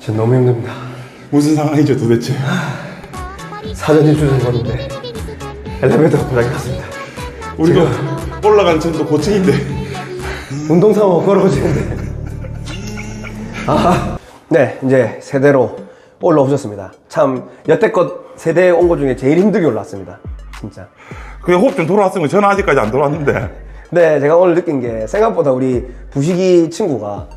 전 너무 힘듭니다. 무슨 상황이죠 도대체? 사전일 주는 건데 엘리베이터가 고장이 났습니다. 우리가 올라간 천도 고층인데 운동 삼아 걸어오시는데. 아, 네, 이제 세대로 올라오셨습니다. 참 여태껏 세대에 온 것 중에 제일 힘들게 올라왔습니다. 진짜. 그냥 호흡 좀 돌아왔으면 저는 아직까지 안 돌아왔는데 네, 제가 오늘 느낀 게 생각보다 우리 부식이 친구가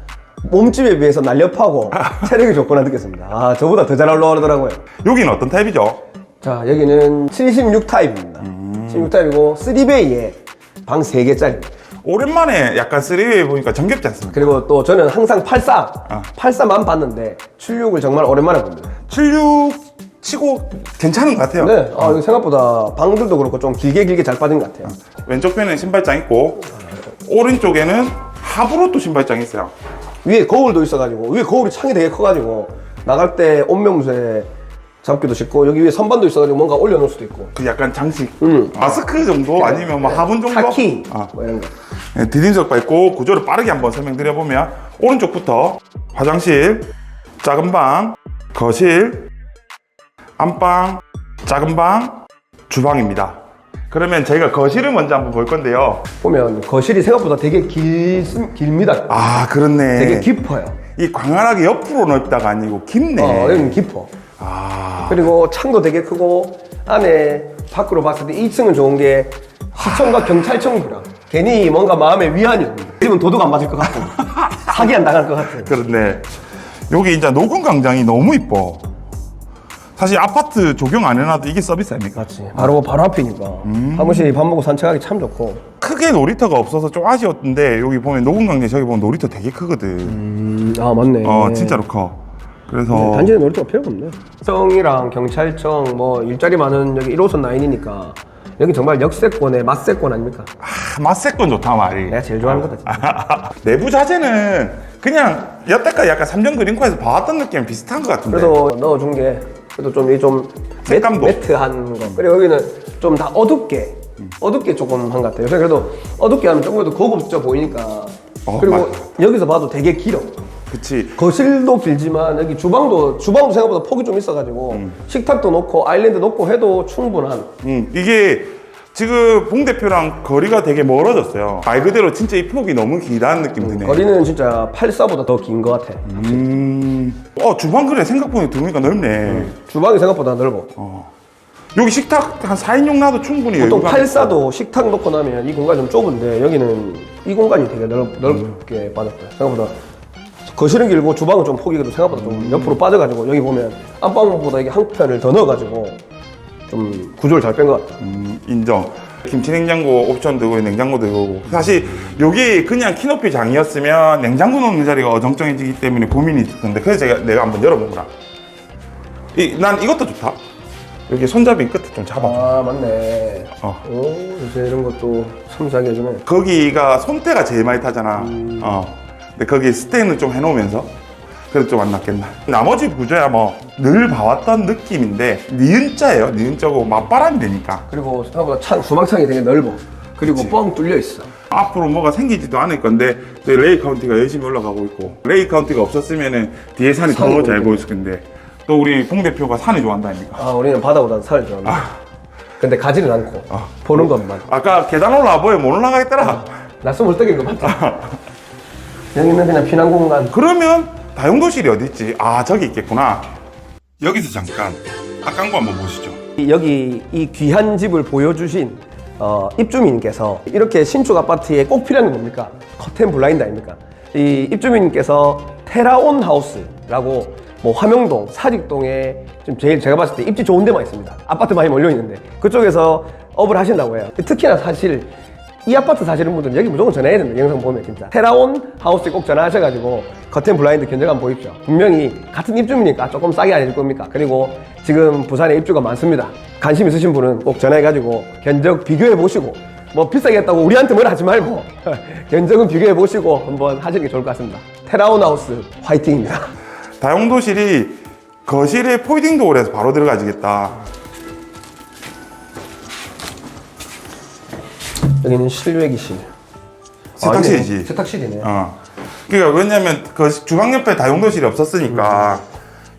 몸집에 비해서 날렵하고 체력이 좋구나 느꼈습니다. 아, 저보다 더 잘 올라오더라고요. 여기는 어떤 타입이죠? 자, 여기는 76 타입입니다. 76 타입이고 3베이에 방 3개짜리. 오랜만에 약간 3웨이 보니까 정겹지 않습니까? 그리고 또 저는 항상 84, 아. 84만 봤는데 76을 정말 오랜만에 봅니다. 76 치고 괜찮은 것 같아요 네, 아, 이거 생각보다 방들도 그렇고 좀 길게 길게 잘 빠진 것 같아요. 왼쪽 편에는 신발장 있고 오른쪽에는 하부로 또 신발장이 있어요 위에 거울도 있어가지고 위에 거울이 창이 되게 커가지고 나갈 때 옷명수에 잡기도 쉽고 여기 위에 선반도 있어가지고 뭔가 올려놓을 수도 있고 그 약간 장식 음. 마스크 정도 아니면 뭐 화분 정도 카키 아. 뭐 이런 거. 네, 디딤석 밟고 구조를 빠르게 한번 설명드려보면 오른쪽부터 화장실, 작은 방, 거실, 안방, 작은 방, 주방입니다. 그러면 저희가 거실을 먼저 한번 볼 건데요. 보면 거실이 생각보다 되게 길, 길입니다. 아 그렇네. 되게 깊어요. 이 광활하게 옆으로 넓다가 아니고 깊네. 어, 여기는 깊어. 아 그리고 창도 되게 크고 안에 밖으로 봤을 때 2층은 좋은 게 시청과 경찰청이라 괜히 뭔가 마음에 위안이 옵니다. 지금 도둑 안 맞을 것 같고 사기 안 당할 것 같은. 그렇네. 여기 이제 녹음 광장이 너무 이뻐. 사실 아파트 조경 안 해놔도 이게 서비스 아닙니까? 맞지. 바로 바로 앞이니까 사무실이 밥 먹고 산책하기 참 좋고. 크게 놀이터가 없어서 좀 아쉬웠는데 여기 보면 광장 저기 보면 놀이터 되게 크거든. 음, 아 맞네. 어 진짜로 커. 그래서 단지에 놀이터가 필요가 없네. 성이랑 경찰청 뭐 일자리 많은 여기 1호선 라인이니까 여기 정말 역세권의 맛세권 아닙니까? 아, 맛세권 좋다 말이. 내가 제일 좋아하는 거다. 진짜. 내부 자재는 그냥 여태까지 약간 삼성 그린코에서 봐왔던 느낌 비슷한 것 같은데. 그래도 넣어준 게 그래도 좀 이좀 색감도. 매트한 거. 그리고 여기는 좀 다 어둡게 어둡게 조금 한 것 같아요. 그래도 어둡게 하면 조금 더 고급져 보이니까. 어, 그리고 맞아. 여기서 봐도 되게 길어. 그치. 거실도 길지만 여기 주방도 주방도 생각보다 폭이 좀 있어가지고 음. 식탁도 놓고 아일랜드 놓고 해도 충분한. 음, 이게 지금 봉 대표랑 거리가 되게 멀어졌어요. 말 그대로 진짜 이 폭이 너무 길다는 느낌 드네. 거리는 진짜 84보다 더 긴 것 같아. 음. 어 주방 그래 생각보다 들어오니까 넓네. 주방이 생각보다 넓어. 여기 식탁 한 4인용 놔도 충분히 보통 여유가. 84도 식탁 놓고 나면 이 공간이 좀 좁은데 여기는 이 공간이 되게 넓, 넓게 빠졌어요. 생각보다 거실은 길고 주방은 좀 폭이 그래도 생각보다 좀 옆으로 빠져가지고 여기 보면 안방보다 이게 한 편을 더 넣어가지고 좀 구조를 잘 뺀 것 같다. 음, 인정. 김치 냉장고 옵션 들고 냉장고 들고 사실 여기 그냥 키높이 장이었으면 냉장고 놓는 자리가 어정쩡해지기 때문에 고민이 있던데 그래서 제가 내가 한번 열어보라. 이, 난 이것도 좋다. 여기 손잡이 끝에 좀 잡아줘. 아 맞네. 어. 오 이제 이런 것도 섬세하게 해주네. 거기가 손때가 제일 많이 타잖아. 음. 어. 근데 거기 스테이는 좀 해놓으면서 그래도 좀 안 낫겠나. 나머지 구조야 뭐 늘 봐왔던 느낌인데 니은자예요. 니은자고 맞바람이 되니까 그리고 생각보다 창 주방창이 되게 넓어. 그리고 뻥 뚫려 있어. 앞으로 뭐가 생기지도 않을 건데 레이 카운티가 열심히 올라가고 있고 레이 카운티가 없었으면은 뒤에 산이 더 잘. 보였을 건데 또 우리 봉 대표가 산을 좋아한다 아닙니까? 아 우리는 바다보다는 산을 좋아합니다. 근데 가지는 않고 보는 것만. 아까 계단 올라와 보여 못 올라가겠더라. 낯선 물떡인 것 같아. 여기는 그냥 피난 공간. 그러면 다용도실이 어디 있지? 아 저기 있겠구나. 여기서 잠깐 앞광고 한번 보시죠. 이- 여기 이 귀한 집을 보여주신 어, 입주민께서 이렇게 신축 아파트에 꼭 필요한 게 뭡니까? 커튼 블라인드 아닙니까? 이 입주민께서 테라온 하우스라고 뭐 화명동, 사직동에 좀 제일 제가 봤을 때 입지 좋은 데만 있습니다. 아파트 많이 몰려 있는데 그쪽에서 업을 하신다고 해요. 특히나 사실 이 아파트 사시는 분들은 여기 무조건 전화해야 된다. 영상 보면 진짜. 테라온 하우스에 꼭 전화하셔가지고 커튼 블라인드 견적 한번 보십시오. 분명히 같은 입주민이니까 조금 싸게 안 해줄 겁니까? 그리고 지금 부산에 입주가 많습니다. 관심 있으신 분은 꼭 전화해가지고 견적 비교해 보시고 뭐 비싸게 했다고 우리한테 뭐라 하지 말고 견적은 비교해 보시고 한번 하시는 게 좋을 것 같습니다. 테라온 하우스 화이팅입니다. 다용도실이 거실에 포이딩 도어를 해서 바로 들어가지겠다. 여기는 실외기실. 세탁실이지. 아니네. 세탁실이네. 어. 그러니까 왜냐면 그 주방 옆에 다용도실이 없었으니까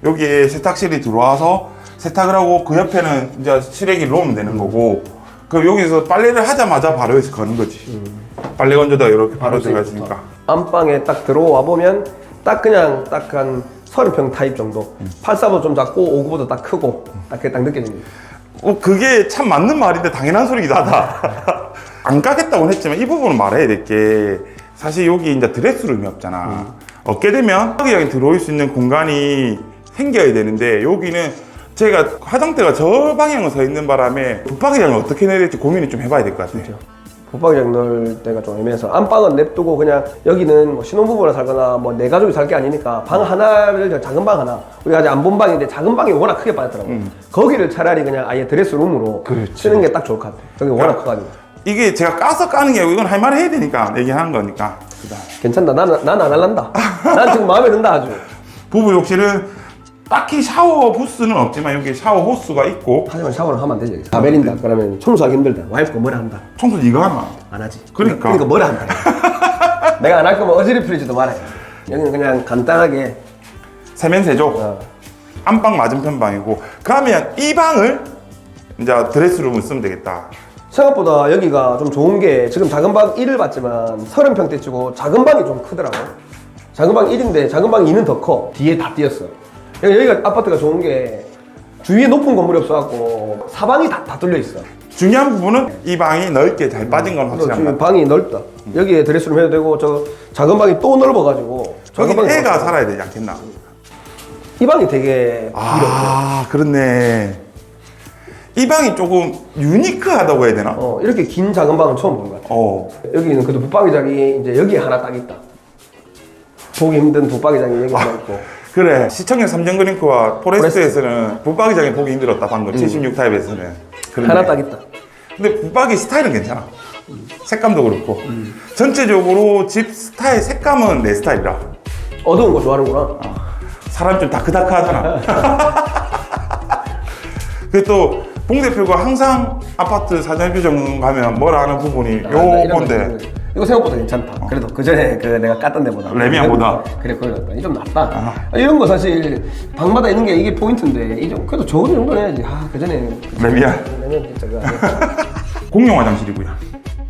여기에 세탁실이 들어와서 세탁을 하고 그 옆에는 이제 실외기를 놓으면 되는 거고 그 여기서 빨래를 하자마자 바로 여기서 거는 거지. 빨래 건조다 이렇게 바로 들어가시니까. 안방에 딱 들어와 보면 딱 그냥 딱 한 서른 평 타입 정도. 팔사도 좀 작고 오구보다 딱 크고 딱 그게 딱 느껴집니다. 어, 그게 참 맞는 말인데 당연한 소리기도 하다. 안 까겠다고 했지만 이 부분은 말해야 될 게 사실 여기 이제 드레스룸이 없잖아. 얻게 되면 여기 들어올 수 있는 공간이 생겨야 되는데 여기는 제가 화장대가 저 방향으로 서 있는 바람에 붙박이장을 어떻게 내야 될지 고민을 좀 해봐야 될 것 같아요. 붙박이장 넣을 때가 좀 애매해서 안방은 냅두고 그냥 여기는 뭐 신혼부부랑 살거나 뭐 내 가족이 살 게 아니니까 방 하나를 저 작은 방 하나 우리가 아직 안 본 방인데 작은 방이 워낙 크게 빠졌더라고 거기를 차라리 그냥 아예 드레스룸으로 쓰는 게 딱 좋을 것 같아 저기 워낙 커가지고 이게 제가 까서 까는 게 아니고 이건 할 말을 해야 되니까 얘기하는 거니까. 그다음에 괜찮다. 나는 난안 할란다. 난 지금 마음에 든다 아주. 부부 욕실은 딱히 샤워 부스는 없지만 여기 샤워 호스가 있고. 하지만 샤워를 하면 안 되지. 여기서. 다. 베린다 그러면 청소하기 힘들다. 와이프가 뭐라 한다? 청소 네가 하나. 안 하지. 그러니까. 그러니까 뭐라 한다. 내가 안 할 거면 어지럽 풀리지도 말아야 여기는 그냥 간단하게. 세면세죠. 어, 안방 맞은편 방이고. 그러면 이 방을 이제 드레스룸을 쓰면 되겠다. 생각보다 여기가 좀 좋은 게 지금 작은 방 1을 봤지만 30평대 치고 작은 방이 좀 크더라고. 작은 방 1인데 작은 방 2는 더 커. 뒤에 다 띄었어. 여기가 아파트가 좋은 게 주위에 높은 건물이 없어갖고 사방이 다, 다 뚫려 있어. 중요한 부분은 이 방이 넓게 잘 빠진 건 그래서 확실한 지금 것 방이 넓다. 여기에 드레스룸 해도 되고 저 작은 방이 또 넓어가지고 저기 작은 방이 애가 넓어. 살아야 되지 않겠나? 이 방이 되게 길어. 아 그렇네. 이 방이 조금 유니크하다고 해야 되나? 어, 이렇게 긴 작은 방은 처음 본것 같아. 어. 여기는 그래도 붙박이장이 이제 여기에 하나 딱 있다. 보기 힘든 붙박이장이 여기 하나 있고. 그래 시청역 삼정그링크와 포레스트에서는 붙박이장이 보기 힘들었다 방금 76타입에서는 하나 딱 있다. 근데 붙박이 스타일은 괜찮아 색감도 그렇고 전체적으로 집 스타일 색감은 내 스타일이라 어두운 거 좋아하는구나. 사람 좀 다크다크하잖아 근데 또 봉 대표가 항상 아파트 사전 규정 가면 뭐라 하는 부분이 아, 거 요건데 이거 생각보다 괜찮다. 그래도 그 전에 그 내가 깠던 데보다 레미안보다? 그래 낫다. 이좀 낫다. 아, 이런 거 사실 방마다 있는 게 이게 포인트인데 이좀 그래도 좋은 정도 해야지. 아그 전에 레미안 레미안 진짜. 공용 화장실이고요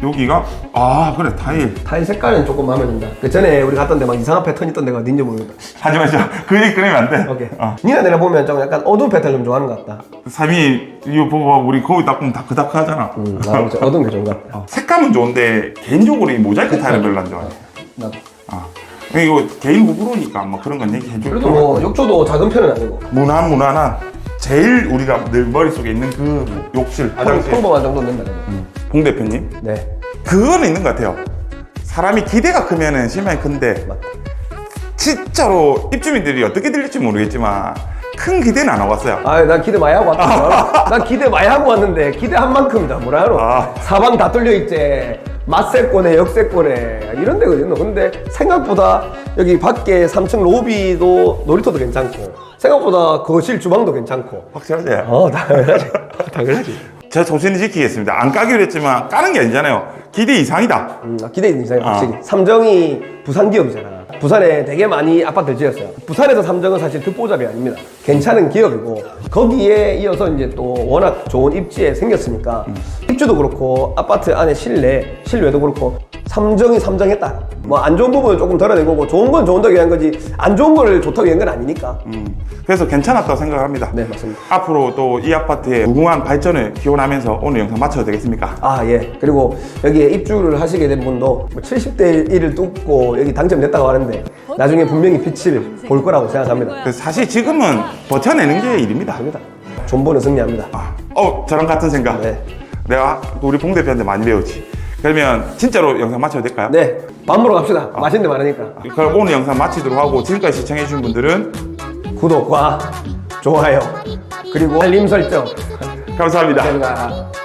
여기가 아 그래 타일 타일 색깔은 조금 마음에 든다. 그 전에 우리 갔던 데 막 이상한 패턴 있던 데가 어딘지 모르겠다. 하지 마시죠 그 얘기 끊으면 안돼 오케이. 어. 니나 내가 보면 좀 약간 어두운 패턴 좀 좋아하는 것 같다. 삼이 이거 봐봐 우리 거기 딱 보면 다크다크하잖아 음, 나도 좀 어두운 게 좋은 것 같다. 색감은 좋은데 개인적으로 이 모자이크 타일은 별로 안 좋아해 나도. 아. 이거 개인 호불호니까 뭐 그런 건 얘기해 줄 그래도 뭐 욕조도 작은 편은 아니고 무난 무난한 제일 우리가 늘 머릿속에 있는 그 욕실 화장실 평범한 정도는 된다. 도. 봉 대표님 네. 그거는 있는 것 같아요 사람이 기대가 크면은 실망이 큰데 맞다. 진짜로 입주민들이 어떻게 들릴지 모르겠지만 큰 기대는 안 하고 왔어요 아, 난 기대 많이 하고 왔다. 난 기대 많이 하고 왔는데 기대한 만큼이다. 뭐라 하노? 아. 사방 다 뚫려 있지. 맛세권에 역세권에 이런 데거든요. 근데 생각보다 여기 밖에 3층 로비도 놀이터도 괜찮고 생각보다 거실 주방도 괜찮고. 확실하지? 어, 당연하지. 당연하지. 제가 정신을 지키겠습니다 안 까기로 했지만 까는 게 아니잖아요 기대 이상이다 음, 기대 있는 이상이 아. 확실히. 삼정이 부산 기업이잖아. 부산에 되게 많이 아파트를 지었어요. 부산에서 삼정은 사실 듣보잡이 아닙니다. 괜찮은 기업이고 거기에 이어서 이제 또 워낙 좋은 입지에 생겼으니까 입주도 그렇고 아파트 안에 실내 실외도 그렇고 삼정이 삼정했다. 뭐 안 좋은 부분은 조금 덜어낸 거고 좋은 건 좋은다고 위한 거지 안 좋은 거를 좋다고 위한 건 아니니까. 음, 그래서 괜찮았다고 생각합니다 네 맞습니다. 앞으로 또 이 아파트의 무궁한 발전을 기원하면서 오늘 영상 마쳐도 되겠습니까? 아, 예. 그리고 여기에 입주를 하시게 된 분도 뭐 70대 1을 뚫고 여기 당첨됐다고 하는 데 나중에 분명히 빛을 볼 거라고 생각합니다. 그래서 사실 지금은 버텨내는 게 일입니다. 합니다. 존버는 승리합니다. 아, 어, 저랑 같은 생각. 네. 내가 우리 봉 대표한테 많이 배웠지. 그러면 진짜로 영상 마쳐도 될까요? 네, 밥 먹으러 갑시다. 맛있는 데 많으니까. 그럼 오늘 영상 마치도록 하고 지금까지 시청해주신 분들은 구독과 좋아요, 그리고 알림 설정. 감사합니다. 감사합니다.